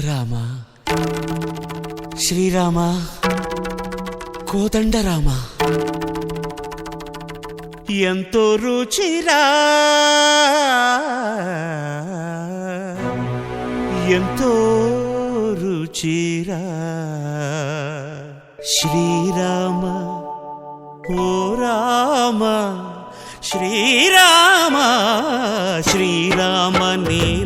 రామా. శ్రీరామ. కోదండరామ ఎంతో రుచిరా. ఎంతో రుచిరా. శ్రీరామ. ఓ రామ. శ్రీరామ. శ్రీరామ నీ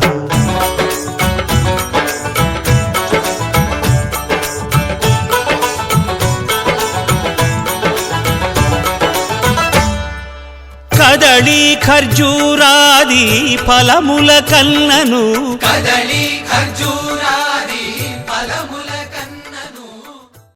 కదళి ఖర్జూరాది ఫలముల కన్నను కదళి ఖర్జూరా